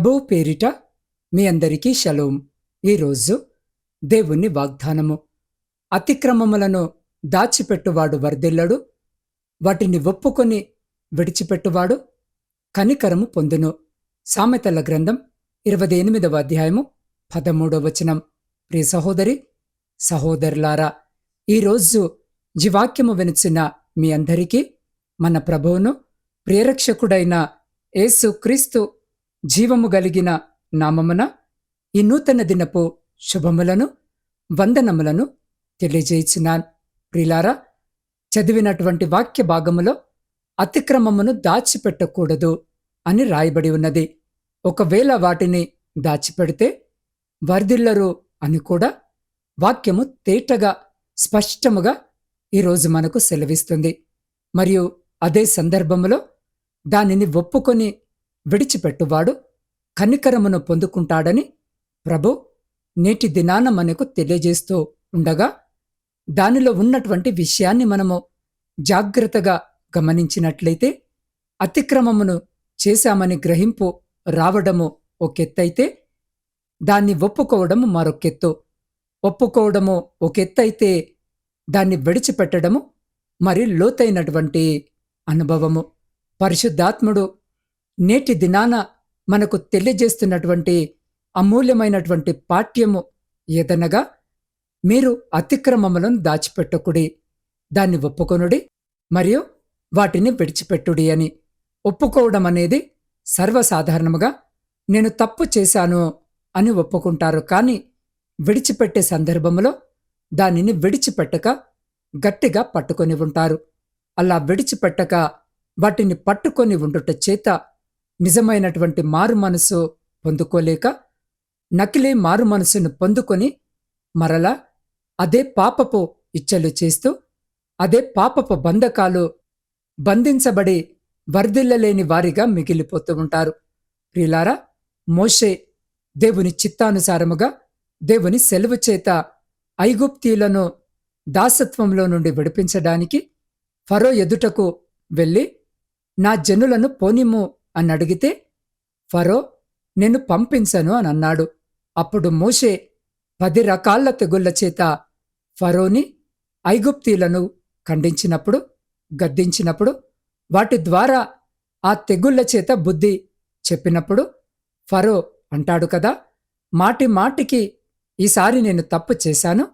ప్రభువు పేరిట మీ అందరికీ షలోం ఈరోజు దేవుని వాగ్దానము. అతిక్రమములను దాచిపెట్టువాడు వర్ధిల్లడు వాటిని ఒప్పుకొని విడిచిపెట్టువాడు కనికరము పొందును. సామెతల గ్రంథం ఇరవై ఎనిమిదవ అధ్యాయము పదమూడవ వచనం. ప్రియ సహోదరి సహోదరులారా ఈరోజు జీవాక్యము వినిచిన మీ అందరికీ మన ప్రభువును ప్రియరక్షకుడైన యేసు క్రీస్తు జీవము గలిగిన నామమున ఈ నూతన దినపు శుభములను వందనములను తెలియజేయించినాన్ ప్రిలారా చదివినటువంటి వాక్య భాగములో అతిక్రమమును దాచిపెట్టకూడదు అని రాయబడి ఉన్నది. ఒకవేళ వాటిని దాచిపెడితే వర్ధిల్లరు అని కూడా వాక్యము తేటగా స్పష్టముగా ఈరోజు మనకు సెలవిస్తుంది. మరియు అదే సందర్భములో దానిని ఒప్పుకొని విడిచిపెట్టువాడు కనికరమును పొందుకుంటాడని ప్రభు నేటి దినాన మనకు తెలియజేస్తూ ఉండగా దానిలో ఉన్నటువంటి విషయాన్ని మనము జాగ్రత్తగా గమనించినట్లయితే అతిక్రమమును చేశామని గ్రహింపు రావడము ఒకెత్తైతే దాన్ని ఒప్పుకోవడము మరొకెత్తు. ఒప్పుకోవడము ఒకెత్తైతే దాన్ని విడిచిపెట్టడము మరి లోతైనటువంటి అనుభవము. పరిశుద్ధాత్ముడు నేటి దినాన మనకు తెలియజేస్తున్నటువంటి అమూల్యమైనటువంటి పాఠ్యము ఏదనగా మీరు అతిక్రమములను దాచిపెట్టకుడి దాన్ని ఒప్పుకొనుడి మరియు వాటిని విడిచిపెట్టుడి అని. ఒప్పుకోవడం అనేది సర్వసాధారణముగా నేను తప్పు చేశాను అని ఒప్పుకుంటారు కానీ విడిచిపెట్టే సందర్భంలో దానిని విడిచిపెట్టక గట్టిగా పట్టుకొని ఉంటారు. అలా విడిచిపెట్టక వాటిని పట్టుకొని ఉండుట చేత నిజమైనటువంటి మారు మనసు పొందుకోలేక నకిలీ మారు మనసును పొందుకొని మరలా అదే పాపపు ఇచ్చలు చేస్తూ అదే పాపపు బంధకాలు బంధించబడి వర్ధిల్లలేని వారిగా మిగిలిపోతూ ఉంటారు. ప్రిలారా మోషే దేవుని చిత్తానుసారముగా దేవుని సెలవు చేత ఐగుప్తీలను దాసత్వంలో నుండి విడిపించడానికి ఫరో ఎదుటకు వెళ్ళి నా జనులను పోనిము అని అడిగితే ఫరో నేను పంపించను అని అన్నాడు. అప్పుడు మోషే పది రకాల తెగుళ్ళ చేత ఫరోని ఐగుప్తీలను ఖండించినప్పుడు గద్దించినప్పుడు వాటి ద్వారా ఆ తెగుళ్ళ చేత బుద్ధి చెప్పినప్పుడు ఫరో అంటాడు కదా మాటి మాటికి ఈసారి నేను తప్పు చేశాను.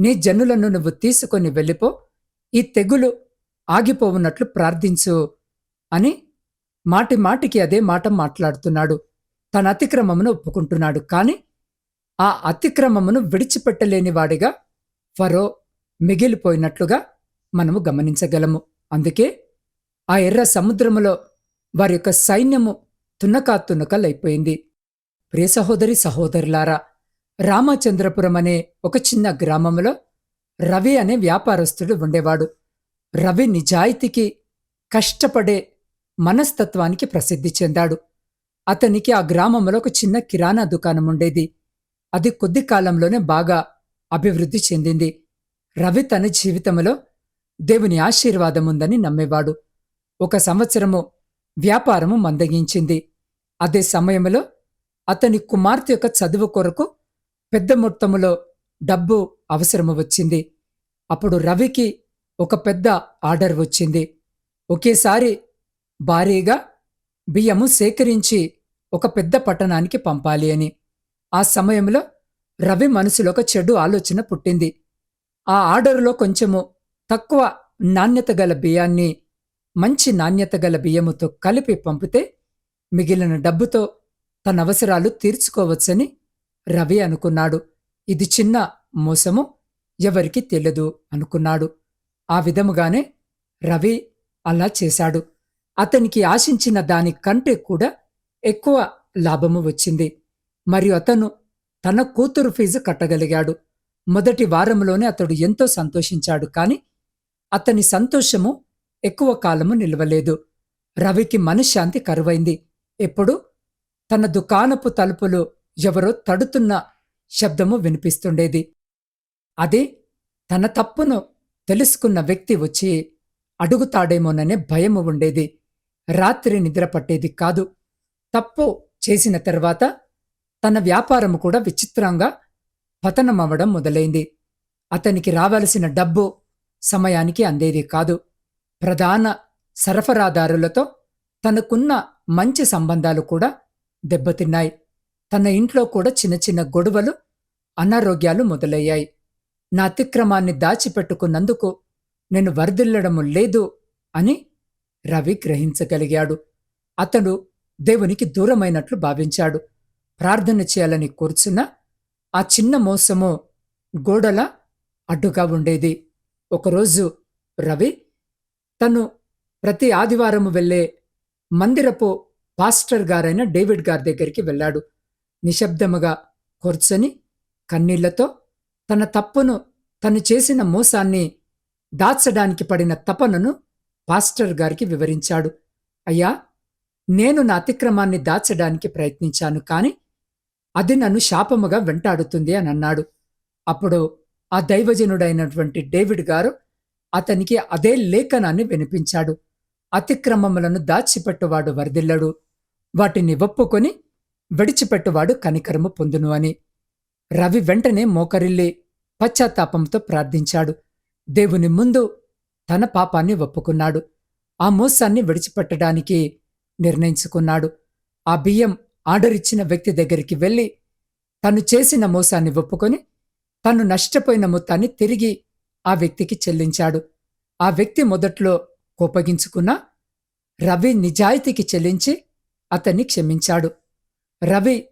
నీ జనులను నువ్వు తీసుకొని వెళ్ళిపో. ఈ తెగులు ఆగిపోవున్నట్లు ప్రార్థించు అని మాటి మాటికి అదే మాట మాట్లాడుతున్నాడు. తన అతిక్రమమును ఒప్పుకుంటున్నాడు. కాని ఆ అతిక్రమమును విడిచిపెట్టలేని వాడిగా ఫరో మిగిలిపోయినట్లుగా మనము గమనించగలము. అందుకే ఆ ఎర్ర సముద్రములో వారి యొక్క సైన్యము తునకా తునకలైపోయింది ప్రియ సహోదరి సహోదరులారా రామచంద్రపురం అనే ఒక చిన్న గ్రామంలో రవి అనే వ్యాపారస్తుడు ఉండేవాడు. రవి నిజాయితీకి కష్టపడే మనస్తత్వానికి ప్రసిద్ధి చెందాడు. అతనికి ఆ గ్రామంలో ఒక చిన్న కిరాణా దుకాణం ఉండేది. అది కొద్ది కాలంలోనే బాగా అభివృద్ధి చెందింది. రవి తన జీవితంలో దేవుని ఆశీర్వాదం ఉందని నమ్మేవాడు. ఒక సంవత్సరము వ్యాపారము మందగించింది. అదే సమయంలో అతని కుమార్తె యొక్క చదువు కొరకు పెద్ద మొత్తములో డబ్బు అవసరము వచ్చింది. అప్పుడు రవికి ఒక పెద్ద ఆర్డర్ వచ్చింది. ఒకేసారి భారీగా బియ్యము సేకరించి ఒక పెద్ద పట్టణానికి పంపాలి అని. ఆ సమయంలో రవి మనసులో ఒక చెడు ఆలోచన పుట్టింది. ఆ ఆర్డరులో కొంచెము తక్కువ నాణ్యత గల బియ్యాన్ని మంచి నాణ్యత గల బియ్యముతో కలిపి పంపితే మిగిలిన డబ్బుతో తన అవసరాలు తీర్చుకోవచ్చని రవి అనుకున్నాడు. ఇది చిన్న మోసము ఎవరికి తెలియదు అనుకున్నాడు. ఆ విధముగానే రవి అలా చేశాడు. అతనికి ఆశించిన దాని కంటే కూడా ఎక్కువ లాభము వచ్చింది. మరియు అతను తన కూతురు ఫీజు కట్టగలిగాడు. మొదటి వారంలోనే అతడు ఎంతో సంతోషించాడు. కాని అతని సంతోషము ఎక్కువ కాలము నిలవలేదు. రవికి మనశ్శాంతి కరువైంది. ఎప్పుడు తన దుకాణపు తలుపులు ఎవరో తడుతున్న శబ్దము వినిపిస్తుండేది. అది తన తప్పును తెలుసుకున్న వ్యక్తి వచ్చి అడుగుతాడేమోననే భయము ఉండేది. రాత్రి నిద్ర పట్టేది కాదు. తప్పు చేసిన తర్వాత తన వ్యాపారం కూడా విచిత్రంగా పతనమవ్వడం మొదలైంది. అతనికి రావలసిన డబ్బు సమయానికి అందేది కాదు. ప్రధాన సరఫరాదారులతో తనకున్న మంచి సంబంధాలు కూడా దెబ్బతిన్నాయి. తన ఇంట్లో కూడా చిన్న చిన్న గొడవలు అనారోగ్యాలు మొదలయ్యాయి. నా అతిక్రమాన్ని దాచిపెట్టుకున్నందుకు నేను వర్ధిల్లడము లేదు అని రవి గ్రహించగలిగాడు. అతడు దేవునికి దూరమైనట్లు భావించాడు. ప్రార్థన చేయాలని కూర్చున్న ఆ చిన్న మోసము గోడల అడ్డుగా ఉండేది. ఒకరోజు రవి తను ప్రతి ఆదివారము వెళ్ళే మందిరపు పాస్టర్ గారైన డేవిడ్ గారి దగ్గరికి వెళ్ళాడు. నిశ్శబ్దముగా కూర్చొని కన్నీళ్ళతో తన తప్పును తను చేసిన మోసాన్ని దాచడానికి పడిన తపనను పాస్టర్ గారికి వివరించాడు. అయ్యా నేను నా అతిక్రమాన్ని దాచడానికి ప్రయత్నించాను కాని అది నన్ను శాపముగా వెంటాడుతుంది అని అన్నాడు. అప్పుడు ఆ దైవజనుడైనటువంటి డేవిడ్ గారు అతనికి అదే లేఖనాన్ని వినిపించాడు. అతిక్రమములను దాచిపెట్టువాడు వరదిల్లడు వాటిని ఒప్పుకొని విడిచిపెట్టువాడు కనికరము పొందును అని. రవి వెంటనే మోకరిల్లి పశ్చాత్తాపంతో ప్రార్థించాడు. దేవుని ముందు తన పాపాన్ని ఒప్పుకున్నాడు. ఆ మోసాన్ని విడిచిపెట్టడానికి నిర్ణయించుకున్నాడు. ఆ బియ్యం ఆర్డర్ ఇచ్చిన వ్యక్తి దగ్గరికి వెళ్ళి తను చేసిన మోసాన్ని ఒప్పుకొని తను నష్టపోయిన మొత్తాన్ని తిరిగి ఆ వ్యక్తికి చెల్లించాడు. ఆ వ్యక్తి మొదట్లో కోపగించుకున్నా రవి నిజాయితీకి చెల్లించి అతన్ని క్షమించాడు. రవి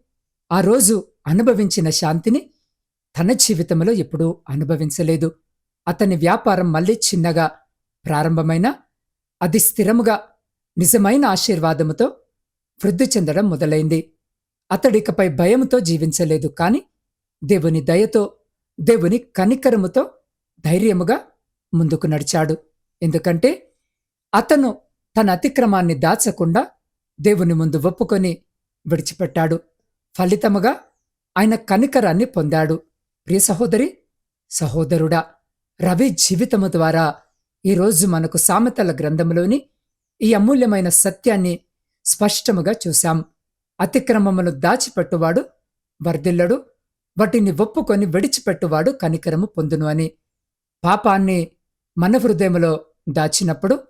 ఆ రోజు అనుభవించిన శాంతిని తన జీవితంలో ఎప్పుడూ అనుభవించలేదు. అతని వ్యాపారం మళ్ళీ చిన్నగా ప్రారంభమైన అది స్థిరముగా నిజమైన ఆశీర్వాదముతో వృద్ధి చెందడం మొదలైంది. అతడికపై భయముతో జీవించలేదు కాని దేవుని దయతో దేవుని కనికరముతో ధైర్యముగా ముందుకు నడిచాడు. ఎందుకంటే అతను తన అతిక్రమాన్ని దాచకుండా దేవుని ముందు ఒప్పుకొని విడిచిపెట్టాడు. ఫలితముగా ఆయన కనికరాన్ని పొందాడు. ప్రియ సహోదరి సహోదరుడా రవి జీవితము ద్వారా ఈరోజు మనకు సామెతల గ్రంథంలోని ఈ అమూల్యమైన సత్యాన్ని స్పష్టముగా చూశాం. అతిక్రమమును దాచిపెట్టువాడు వర్ధిల్లడు వాటిని ఒప్పుకొని విడిచిపెట్టువాడు కనికరము పొందును అని. పాపాన్ని మన హృదయములో దాచినప్పుడు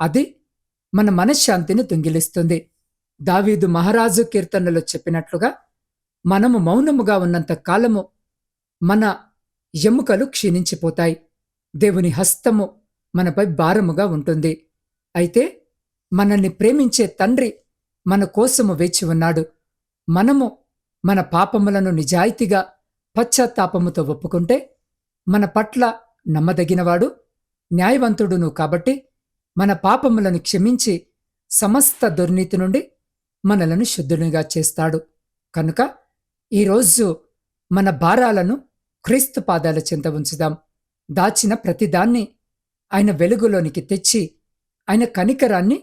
అది మన మనశ్శాంతిని దొంగిలిస్తుంది. దావీదు మహారాజు కీర్తనలో చెప్పినట్లుగా మనము మౌనముగా ఉన్నంత కాలము మన ఎముకలు క్షీణించిపోతాయి. దేవుని హస్తము మనపై భారముగా ఉంటుంది. అయితే మనల్ని ప్రేమించే తండ్రి మన కోసము వేచి ఉన్నాడు. మనము మన పాపములను నిజాయితీగా పశ్చాత్తాపముతో ఒప్పుకుంటే మన పట్ల నమ్మదగినవాడు న్యాయవంతుడును కాబట్టి మన పాపములను క్షమించి సమస్త దుర్నీతి నుండి మనలను శుద్ధునిగా చేస్తాడు. కనుక ఈరోజు మన భారాలను క్రీస్తు పాదాల చెంత ఉంచుదాం. దాచిన ప్రతిదాన్ని ఆయన వెలుగులోనికి తెచ్చి ఆయన కనికరాన్ని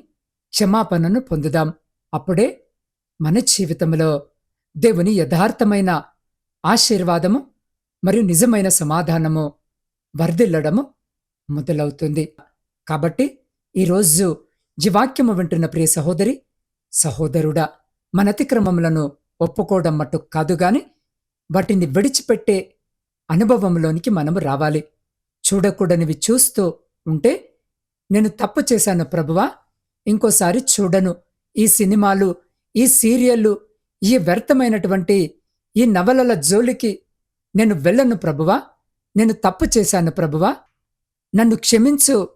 క్షమాపణను పొందుదాం. అప్పుడే మన జీవితంలో దేవుని యథార్థమైన ఆశీర్వాదము మరియు నిజమైన సమాధానము వర్ధిల్లడము మొదలవుతుంది. కాబట్టి ఈరోజు జీవాక్యము వింటున్న ప్రియ సహోదరి సహోదరుడా మన అతిక్రమములను ఒప్పుకోవడం మట్టు కాదు గాని వాటిని విడిచిపెట్టే అనుభవంలోనికి మనము రావాలి. చూడకూడనివి చూస్తూ ఉంటే నేను తప్పు చేశాను ప్రభువా. ఇంకోసారి చూడను. ఈ సినిమాలు ఈ సీరియళ్ళు ఈ వ్యర్థమైనటువంటి ఈ నవలల జోలికి నేను వెళ్ళను ప్రభువా. నేను తప్పు చేశాను ప్రభువా. నన్ను క్షమించు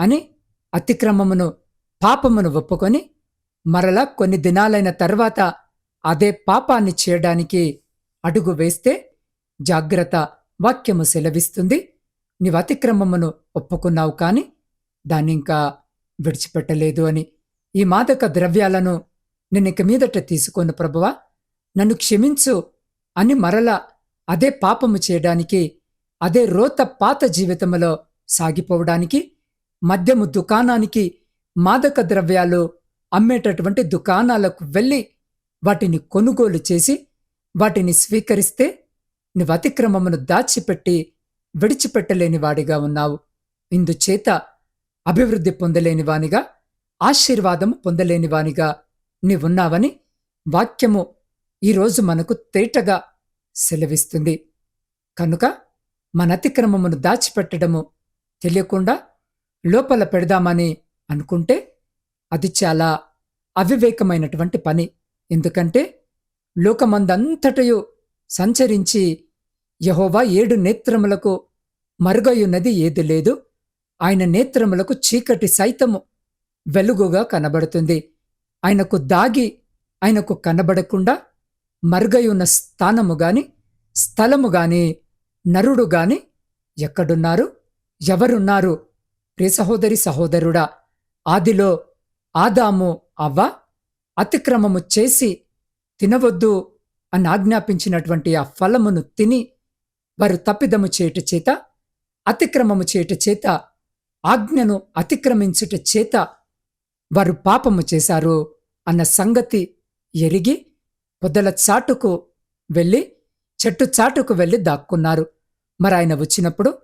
అని అతిక్రమమును పాపమును ఒప్పుకొని మరలా కొన్ని దినాలైన తర్వాత అదే పాపాన్ని చేయడానికి అడుగు వేస్తే జాగ్రత్త వాక్యము సెలవిస్తుంది. నీవతిక్రమమును ఒప్పుకున్నావు కాని దాన్నింకా విడిచిపెట్టలేదు అని ఈ మాదక ద్రవ్యాలను నిన్నిక మీదట తీసుకోను ప్రభువా. నన్ను క్షమించు అని మరల అదే పాపము చేయడానికి అదే రోత పాత జీవితములో సాగిపోవడానికి మద్యము దుకాణానికి మాదక ద్రవ్యాలు అమ్మేటటువంటి దుకాణాలకు వెళ్ళి వాటిని కొనుగోలు చేసి వాటిని స్వీకరిస్తే నువ్వు అతిక్రమమును దాచిపెట్టి విడిచిపెట్టలేని వాడిగా ఉన్నావు. ఇందుచేత అభివృద్ధి పొందలేనివానిగా ఆశీర్వాదము పొందలేనివానిగా నీవున్నావని వాక్యము ఈరోజు మనకు తేటగా సెలవిస్తుంది. కనుక మన అతిక్రమమును దాచిపెట్టడము తెలియకుండా లోపల పెడదామని అనుకుంటే అది చాలా అవివేకమైనటువంటి పని. ఎందుకంటే లోకమందంతటయు సంచరించి యహోవా ఏడు నేత్రములకు మరుగయున్నది ఏది లేదు. ఆయన నేత్రములకు చీకటి సైతము వెలుగుగా కనబడుతుంది. ఆయనకు దాగి ఆయనకు కనబడకుండా మరుగయున్న స్థానము గాని స్థలము గాని నరుడు గాని ఎక్కడున్నారు? ఎవరున్నారు? ప్రియ సహోదరి సహోదరుడా ఆదిలో ఆదాము అవ్వ అతిక్రమము చేసి తినవద్దు అని ఆజ్ఞాపించినటువంటి ఆ ఫలమును తిని వారు తప్పిదము చేయుట చేత అతిక్రమము చేయుట చేత ఆజ్ఞను అతిక్రమించుట చేత వారు పాపము చేశారు అన్న సంగతి ఎరిగి పొదల చాటుకు వెళ్ళి చెట్టు చాటుకు వెళ్ళి దాక్కున్నారు. మరి ఆయన వచ్చినప్పుడు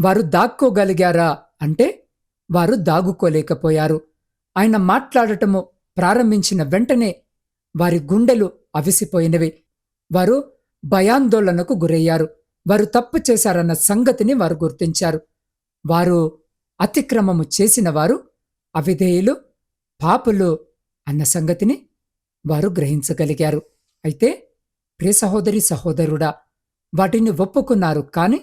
వారు దాక్కోగలిగారా అంటే వారు దాగుకోలేకపోయారు. ఆయన మాట్లాడటము ప్రారంభించిన వెంటనే వారి గుండెలు అవిసిపోయినవి. వారు భయాందోళనకు గురయ్యారు. వారు తప్పు చేశారన్న సంగతిని వారు గుర్తించారు. వారు అతిక్రమము చేసిన వారు అవిధేయులు పాపులు అన్న సంగతిని వారు గ్రహించగలిగారు. అయితే ప్రియ సహోదరి సహోదరుడా వాటిని ఒప్పుకున్నారు కాని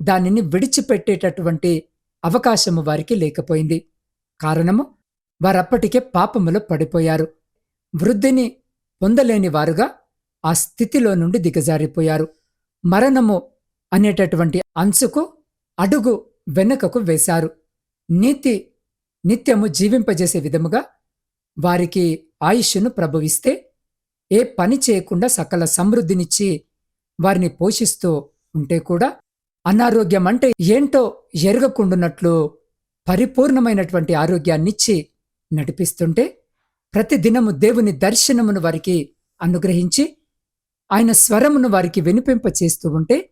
దానిని విడిచిపెట్టేటటువంటి అవకాశము వారికి లేకపోయింది. కారణము వారప్పటికే పాపములో పడిపోయారు. వృద్ధిని పొందలేని వారుగా ఆ స్థితిలో నుండి దిగజారిపోయారు. మరణము అనేటటువంటి అంచుకు అడుగు వెనుకకు వేశారు. నీతి నిత్యము జీవింపజేసే విధముగా వారికి ఆయుష్ను ప్రభువిస్తే ఏ పని చేయకుండా సకల సమృద్ధినిచ్చి వారిని పోషిస్తూ ఉంటే కూడా అనారోగ్యం అంటే ఏంటో ఎరగకుండున్నట్లు పరిపూర్ణమైనటువంటి ఆరోగ్యాన్నిచ్చి నడిపిస్తుంటే ప్రతిదినము దేవుని దర్శనమును వారికి అనుగ్రహించి ఆయన స్వరమును వారికి వినిపింప చేస్తూ ఉంటే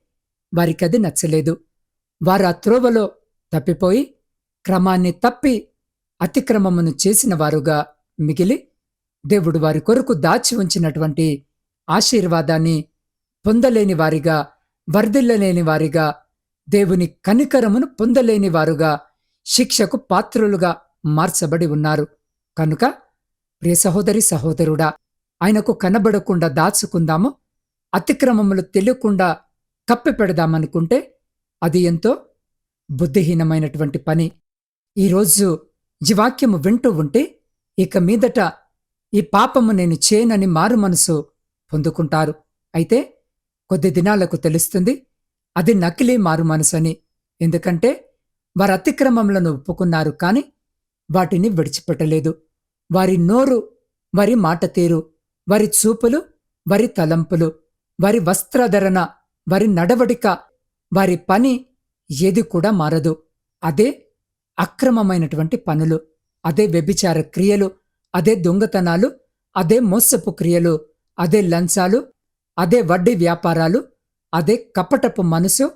వారికి అది నచ్చలేదు. వారు ఆ త్రోవలో తప్పిపోయి క్రమాన్ని తప్పి అతిక్రమమును చేసిన వారుగా మిగిలి దేవుడు వారి కొరకు దాచి ఉంచినటువంటి ఆశీర్వాదాన్ని పొందలేని వారిగా వర్ధిల్లలేని వారిగా దేవుని కనికరమును పొందలేని వారుగా శిక్షకు పాత్రులుగా మార్చబడి ఉన్నారు. కనుక ప్రియ సహోదరి సహోదరుడా ఆయనకు కనబడకుండా దాచుకుందాము. అతిక్రమములు తెలియకుండా కప్పిపెడదామనుకుంటే అది ఎంతో బుద్ధిహీనమైనటువంటి పని. ఈరోజు ఈ వాక్యము వింటూ ఉంటే ఇక మీదట ఈ పాపము నేను చేయనని మారు మనసు పొందుకుంటారు. అయితే కొద్ది దినాలకు తెలుస్తుంది అది నకిలీ మారు మనసని. ఎందుకంటే వారి అతిక్రమములను ఒప్పుకున్నారు కాని వాటిని విడిచిపెట్టలేదు. వారి నోరు వారి మాట తీరు వారి చూపులు వారి తలంపులు వారి వస్త్రధరణ వారి నడవడిక వారి పని ఏది కూడా మారదు. అదే అక్రమమైనటువంటి పనులు అదే వ్యభిచార క్రియలు అదే దొంగతనాలు అదే మోసపు క్రియలు అదే లంచాలు అదే వడ్డీ వ్యాపారాలు అదే కపటపు మనసు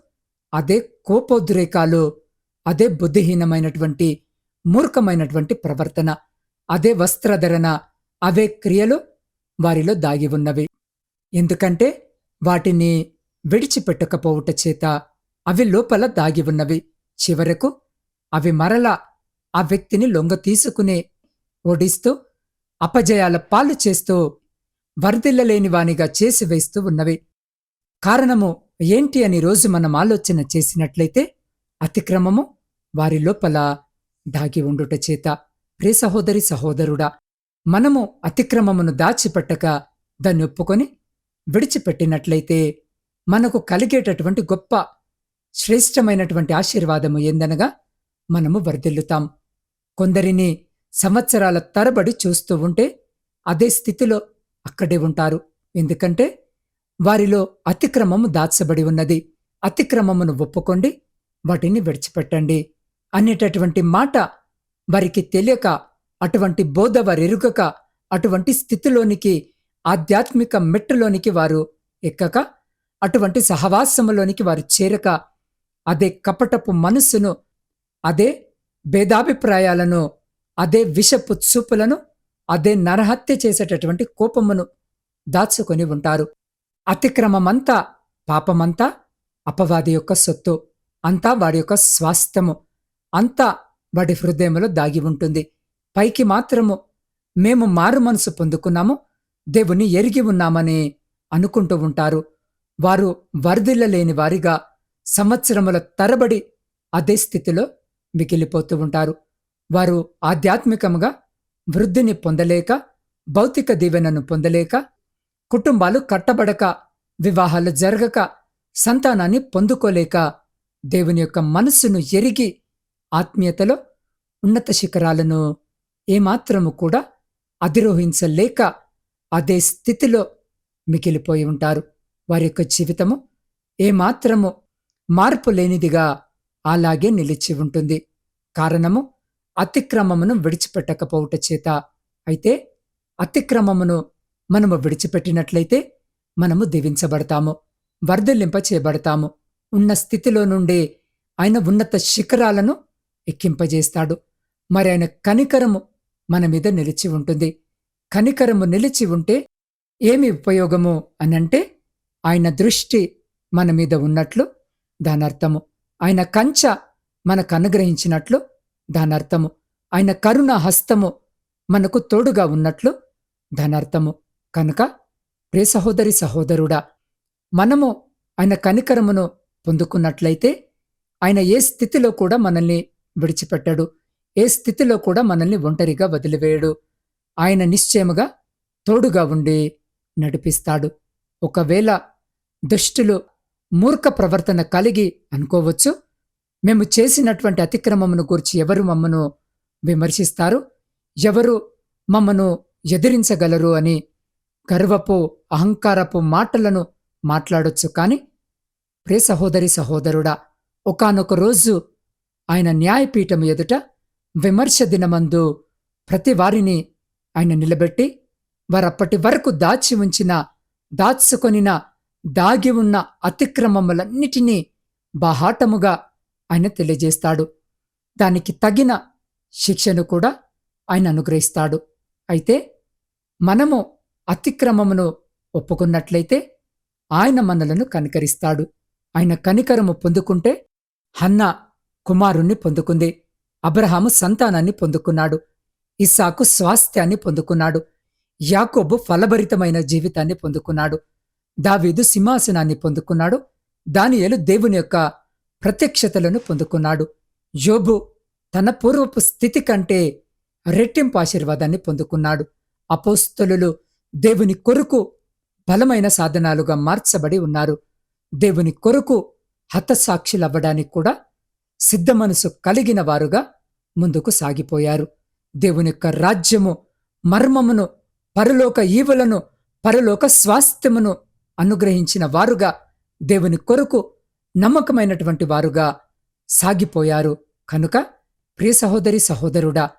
అదే కోపోద్రేకాలు అదే బుద్ధిహీనమైనటువంటి మూర్ఖమైనటువంటి ప్రవర్తన అదే వస్త్రధరణ అవే క్రియలు వారిలో దాగి ఉన్నవి. ఎందుకంటే వాటిని విడిచిపెట్టకపోవుట చేత అవి లోపల దాగి ఉన్నవి. చివరకు అవి మరలా ఆ వ్యక్తిని లొంగతీసుకునే ఓడిస్తూ అపజయాల పాలు చేస్తూ వరదిల్లలేని వానిగా చేసివేస్తూ ఉన్నవి. కారణము ఏంటి అని రోజు మనం ఆలోచన చేసినట్లయితే అతిక్రమము వారి లోపల దాగి ఉండుట చేత. ప్రే సహోదరి సహోదరుడా మనము అతిక్రమమును దాచిపెట్టక దాన్ని ఒప్పుకొని విడిచిపెట్టినట్లయితే మనకు కలిగేటటువంటి గొప్ప శ్రేష్టమైనటువంటి ఆశీర్వాదము ఏందనగా మనము వర్ధిల్లుతాం కొందరిని సంవత్సరాల తరబడి చూస్తూ ఉంటే అదే స్థితిలో అక్కడే ఉంటారు. ఎందుకంటే వారిలో అతిక్రమము దాచబడి ఉన్నది. అతిక్రమమును ఒప్పుకోండి వాటిని విడిచిపెట్టండి అనేటటువంటి మాట వారికి తెలియక అటువంటి బోధ వారెరుగక అటువంటి స్థితిలోనికి ఆధ్యాత్మిక మెట్టులోనికి వారు ఎక్కక అటువంటి సహవాసములోనికి వారు చేరక అదే కపటపు మనస్సును అదే భేదాభిప్రాయాలను అదే విషపు చూపులను అదే నరహత్య చేసేటటువంటి కోపమును దాచుకొని ఉంటారు. అతిక్రమమంతా పాపమంతా అపవాది యొక్క సొత్తు అంతా వాడి యొక్క స్వాస్థ్యము అంతా వాడి హృదయంలో దాగి ఉంటుంది. పైకి మాత్రము మేము మారు మనసు పొందుకున్నాము దేవుని ఎరిగి ఉన్నామని అనుకుంటూ ఉంటారు. వారు వరదిల్లలేని వారిగా సంవత్సరముల తరబడి అదే స్థితిలో మిగిలిపోతూ ఉంటారు. వారు ఆధ్యాత్మికముగా వృద్ధిని పొందలేక భౌతిక దీవెనను పొందలేక కుటుంబాలు కట్టబడక వివాహాలు జరగక సంతానాన్ని పొందుకోలేక దేవుని యొక్క మనస్సును ఎరిగి ఆత్మీయతలో ఉన్నత శిఖరాలను ఏమాత్రము కూడా అధిరోహించలేక అదే స్థితిలో మిగిలిపోయి ఉంటారు. వారి యొక్క జీవితము ఏమాత్రము మార్పు లేనిదిగా అలాగే నిలిచి ఉంటుంది. కారణము అతిక్రమమును విడిచిపెట్టకపోవుట చేత. అయితే అతిక్రమమును మనము విడిచిపెట్టినట్లయితే మనము దీవించబడతాము వర్ధలింప చేయబడతాము. ఉన్న స్థితిలో నుండి ఆయన ఉన్నత శిఖరాలను ఎక్కింపజేస్తాడు. మరి ఆయన కనికరము మన మీద నిలిచి ఉంటుంది. కనికరము నిలిచి ఉంటే ఏమి ఉపయోగము అనంటే ఆయన దృష్టి మన మీద ఉన్నట్లు దానర్థము. ఆయన కంచ మనకు అనుగ్రహించినట్లు దానర్థము. ఆయన కరుణ హస్తము మనకు తోడుగా ఉన్నట్లు దానర్థము. కనుక ప్రే సహోదరి సహోదరుడా మనము ఆయన కనికరమును పొందుకున్నట్లయితే ఆయన ఏ స్థితిలో కూడా మనల్ని విడిచిపెట్టాడు. ఏ స్థితిలో కూడా మనల్ని ఒంటరిగా వదిలివేయడు. ఆయన నిశ్చయముగా తోడుగా ఉండి నడిపిస్తాడు. ఒకవేళ దుష్టులు మూర్ఖ ప్రవర్తన కలిగి అనుకోవచ్చు. మేము చేసినటువంటి అతిక్రమమును గురించి ఎవరు మమ్మను విమర్శిస్తారు? ఎవరు మమ్మను ఎదిరించగలరు అని గర్వపు అహంకారపు మాటలను మాట్లాడొచ్చు కాని ప్రే సహోదరి సహోదరుడా ఒకానొక రోజు ఆయన న్యాయపీఠం ఎదుట విమర్శ దినమందు ప్రతి వారిని ఆయన నిలబెట్టి వారప్పటి వరకు దాచి ఉంచిన దాచుకొనిన దాగి ఉన్న అతిక్రమములన్నిటినీ బాహాటముగా ఆయన తెలియజేస్తాడు. దానికి తగిన శిక్షను కూడా ఆయన అనుగ్రహిస్తాడు. అయితే మనము అతిక్రమమును ఒప్పుకున్నట్లయితే ఆయన మనలను కనికరిస్తాడు. ఆయన కనికరము పొందుకుంటే హన్న కుమారుణ్ణి పొందుకుంది. అబ్రహాము సంతానాన్ని పొందుకున్నాడు. ఇస్సాకు స్వాస్థ్యాన్ని పొందుకున్నాడు. యాకోబు ఫలభరితమైన జీవితాన్ని పొందుకున్నాడు. దావీదు సింహాసనాన్ని పొందుకున్నాడు. దానియేలు దేవుని యొక్క ప్రత్యక్షతలను పొందుకున్నాడు. యోబు తన పూర్వపు స్థితి కంటే రెట్టింపు ఆశీర్వాదాన్ని పొందుకున్నాడు. అపోస్తలులు దేవుని కొరకు బలమైన సాధనాలుగా మార్చబడి ఉన్నారు. దేవుని కొరకు హతసాక్షులవ్వడానికి కూడా సిద్ధ మనసు కలిగిన వారుగా ముందుకు సాగిపోయారు. దేవుని యొక్క రాజ్యము మర్మమును పరలోక ఈవులను పరలోక స్వాస్థ్యమును అనుగ్రహించిన వారుగా దేవుని కొరకు నమ్మకమైనటువంటి వారుగా సాగిపోయారు. కనుక ప్రియ సహోదరి సహోదరుడా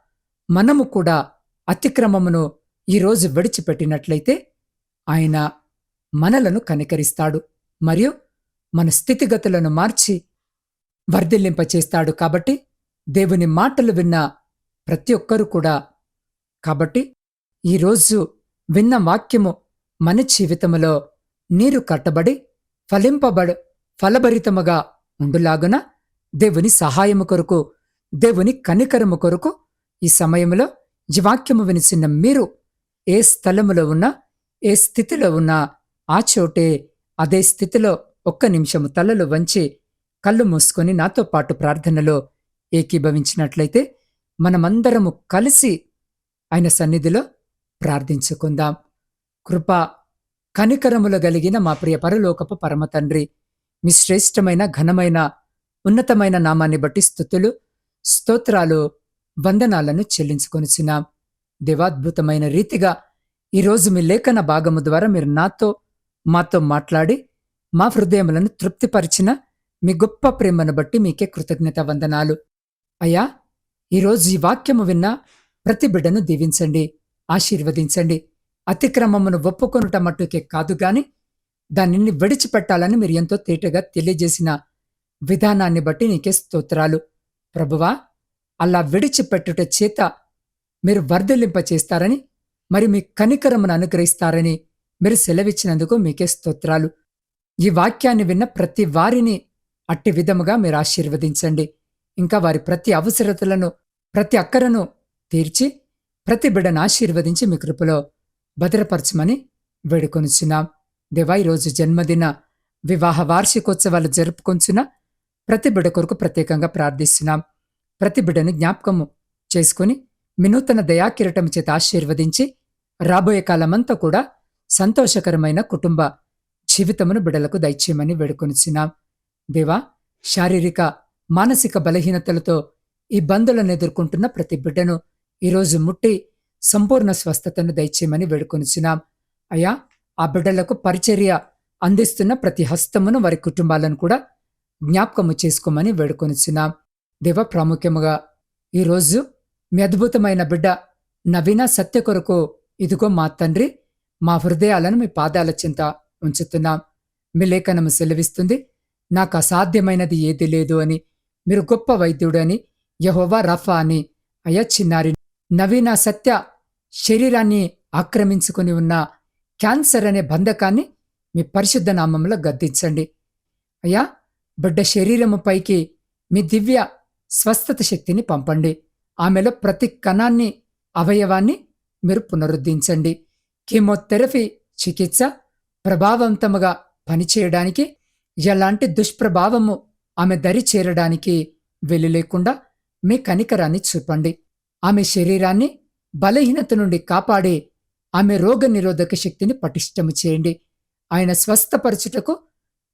మనము కూడా అతిక్రమమును ఈరోజు విడిచిపెట్టినట్లయితే ఆయన మనలను కనికరిస్తాడు మరియు మన స్థితిగతులను మార్చి వర్ధిల్లింపచేస్తాడు కాబట్టి దేవుని మాటలు విన్న ప్రతి ఒక్కరూ కూడా. కాబట్టి ఈరోజు విన్న వాక్యము మన జీవితములో నీరు కట్టబడి ఫలింపబడు ఫలభరితముగా ఉండులాగున దేవుని సహాయము కొరకు దేవుని కనికరము కొరకు ఈ సమయంలో ఈ వాక్యము వినిసిన మీరు ఏ స్థలములో ఉన్నా ఏ స్థితిలో ఉన్నా ఆ చోటే అదే స్థితిలో ఒక్క నిమిషము తలలు వంచి కళ్ళు మూసుకొని నాతో పాటు ప్రార్థనలో ఏకీభవించినట్లయితే మనమందరము కలిసి ఆయన సన్నిధిలో ప్రార్థించుకుందాం. కృప కనికరములు గలిగిన మా ప్రియ పరలోకపు పరమ తండ్రి మీ శ్రేష్టమైన ఘనమైన ఉన్నతమైన నామాన్ని బట్టి స్థుతులు స్తోత్రాలు వందనాలను చెల్లించుకొనిచున్నాం. దేవాద్భుతమైన రీతిగా ఈరోజు మీ లేఖన భాగము ద్వారా మీరు నాతో మాతో మాట్లాడి మా హృదయములను తృప్తిపరిచిన మీ గొప్ప ప్రేమను బట్టి మీకే కృతజ్ఞత వందనాలు. అయ్యా ఈరోజు ఈ వాక్యము విన్న ప్రతి బిడ్డను దీవించండి ఆశీర్వదించండి. అతిక్రమమును ఒప్పుకొనుట మట్టుకే కాదు గాని దానిని విడిచిపెట్టాలని మీరు ఎంతో తేటగా తెలియజేసిన విధానాన్ని బట్టి నీకే స్తోత్రాలు. ప్రభువా అలా విడిచిపెట్టుట చేత మీరు వర్ధలింప చేస్తారని మరి మీ కనికరమును అనుగ్రహిస్తారని మీరు సెలవిచ్చినందుకు మీకే స్తోత్రాలు. ఈ వాక్యాన్ని విన్న ప్రతి వారిని అట్టి విధముగా మీరు ఆశీర్వదించండి. ఇంకా వారి ప్రతి అవసరతలను ప్రతి అక్కరను తీర్చి ప్రతి బిడ్డను ఆశీర్వదించి మీ కృపలో భద్రపరచమని వేడుకొనుచున్నాం. దేవా ఈరోజు జన్మదిన వివాహ వార్షికోత్సవాలు జరుపుకొంచున్న ప్రతి బిడ్డ కొరకు ప్రత్యేకంగా ప్రార్థిస్తున్నాం. ప్రతి బిడ్డను జ్ఞాపకము చేసుకుని వినూతన దయాకిరటం చేత ఆశీర్వదించి రాబోయే కాలమంతా కూడా సంతోషకరమైన కుటుంబ జీవితమును బిడలకు దయచేయమని వేడుకొనిచున్నాం. దేవా శారీరక మానసిక బలహీనతలతో ఇబ్బందులను ఎదుర్కొంటున్న ప్రతి బిడ్డను ఈరోజు ముట్టి సంపూర్ణ స్వస్థతను దయచేయమని వేడుకొనిచున్నాం. అయా ఆ బిడ్డలకు పరిచర్య అందిస్తున్న ప్రతి హస్తమును వారి కుటుంబాలను కూడా జ్ఞాపకము చేసుకోమని వేడుకొనిచున్నాం. దేవ ప్రాముఖ్యముగా ఈరోజు మీ అద్భుతమైన బిడ్డ నవీన సత్య కొరకు ఇదిగో మా తండ్రి మా హృదయాలను మీ పాదాల చింత ఉంచుతున్నాం. మీ లేఖనము సెలవిస్తుంది నాకు అసాధ్యమైనది ఏది లేదు అని మీరు గొప్ప వైద్యుడని యహోవా రఫా అని అయ్యా చిన్నారి నవీన సత్య శరీరాన్ని ఆక్రమించుకుని ఉన్న క్యాన్సర్ అనే బంధకాన్ని మీ పరిశుద్ధ నామంలో గద్దించండి. అయ్యా బిడ్డ శరీరము పైకి మీ దివ్య స్వస్థత శక్తిని పంపండి. ఆమెలో ప్రతి కణాన్ని అవయవాన్ని మీరు పునరుద్ధరించండి. కీమోథెరపీ చికిత్స ప్రభావవంతముగా పనిచేయడానికి ఎలాంటి దుష్ప్రభావము ఆమె దరి చేరడానికి వెలి లేకుండా మీ కనికరాన్ని చూపండి. ఆమె శరీరాన్ని బలహీనత నుండి కాపాడి ఆమె రోగ నిరోధక శక్తిని పటిష్టము చేయండి. ఆయన స్వస్థపరచుటకు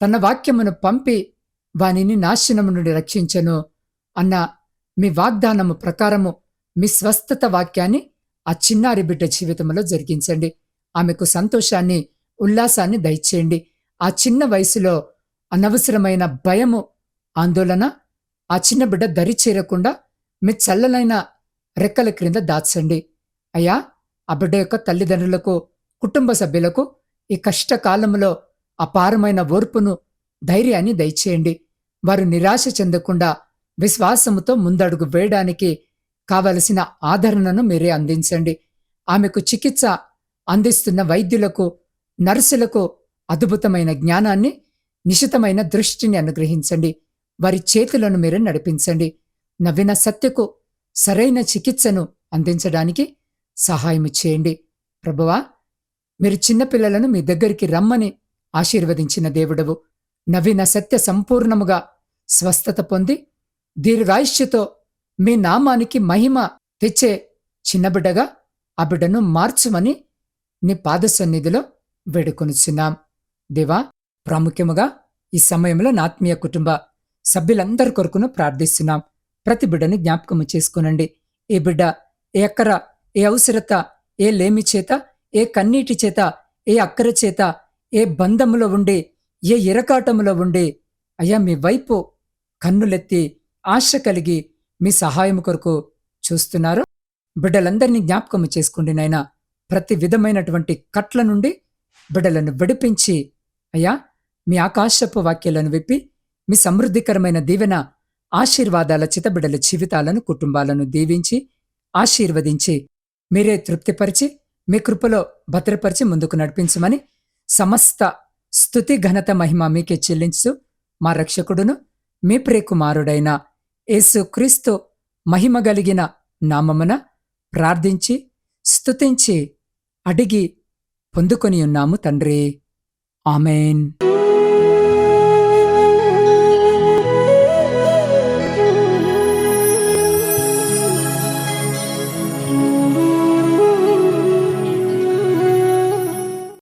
తన వాక్యమును పంపి వానిని నాశనము నుండి రక్షించను అన్న మీ వాగ్దానము ప్రకారము మీ స్వస్థత వాక్యాన్ని ఆ చిన్నారి బిడ్డ జీవితంలో జరిగించండి. ఆమెకు సంతోషాన్ని ఉల్లాసాన్ని దయచేయండి. ఆ చిన్న వయసులో అనవసరమైన భయము ఆందోళన ఆ చిన్న బిడ్డ దరి చేరకుండా మీ చల్లలైన రెక్కల క్రింద దాచండి. అయ్యా ఆ బిడ్డ యొక్క తల్లిదండ్రులకు కుటుంబ సభ్యులకు ఈ కష్టకాలంలో అపారమైన ఓర్పును ధైర్యాన్ని దయచేయండి. వారు నిరాశ చెందకుండా విశ్వాసముతో ముందడుగు వేయడానికి కావలసిన ఆదరణను మీరే అందించండి. ఆమెకు చికిత్స అందిస్తున్న వైద్యులకు నర్సులకు అద్భుతమైన జ్ఞానాన్ని నిశితమైన దృష్టిని అనుగ్రహించండి. వారి చేతులను మీరు నడిపించండి. నవ్విన సత్యకు సరైన చికిత్సను అందించడానికి సహాయం చేయండి. ప్రభువా మీరు చిన్నపిల్లలను మీ దగ్గరికి రమ్మని ఆశీర్వదించిన దేవుడవు. నవీన సత్య సంపూర్ణముగా స్వస్థత పొంది దీర్ఘాయుష్యతో మీ నామానికి మహిమ తెచ్చే చిన్నబిడ్డగా ఆ బిడ్డను మార్చుమని నీ పాద సన్నిధిలో వేడుకొనుచున్నాం. దేవా ప్రాముఖ్యముగా ఈ సమయంలో నా ఆత్మీయ కుటుంబ సభ్యులందరి కొరకును ప్రార్థిస్తున్నాం. ప్రతి బిడ్డని జ్ఞాపకము చేసుకునండి. ఏ బిడ్డ ఏ అక్కర ఏ అవసరత ఏ లేమి చేత ఏ కన్నీటి చేత ఏ అక్కర చేత ఏ బంధములో ఉండి ఏ ఇరకాటములో ఉండి అయ్యా మీ వైపు కన్నులెత్తి ఆశ కలిగి మీ సహాయం కొరకు చూస్తున్నారు. బిడ్డలందరినీ జ్ఞాపకము చేసుకోండి నాయన. ప్రతి విధమైనటువంటి కట్ల నుండి బిడ్డలను విడిపించి అయ్యా మీ ఆకాశపు వాక్యాలను విప్పి మీ సమృద్ధికరమైన దీవెన ఆశీర్వాదాల చితబిడల జీవితాలను కుటుంబాలను దీవించి ఆశీర్వదించి మీరే తృప్తిపరిచి మీ కృపలో భద్రపరిచి ముందుకు నడిపించమని సమస్త స్థుతి ఘనత మహిమ మీకే చెల్లించు మా రక్షకుడును మీ ప్రియకుమారుడైన యేసు క్రీస్తు మహిమ గలిగిన నామమున ప్రార్థించి స్తుతించి అడిగి పొందుకొని ఉన్నాము తండ్రి. ఆమెన్.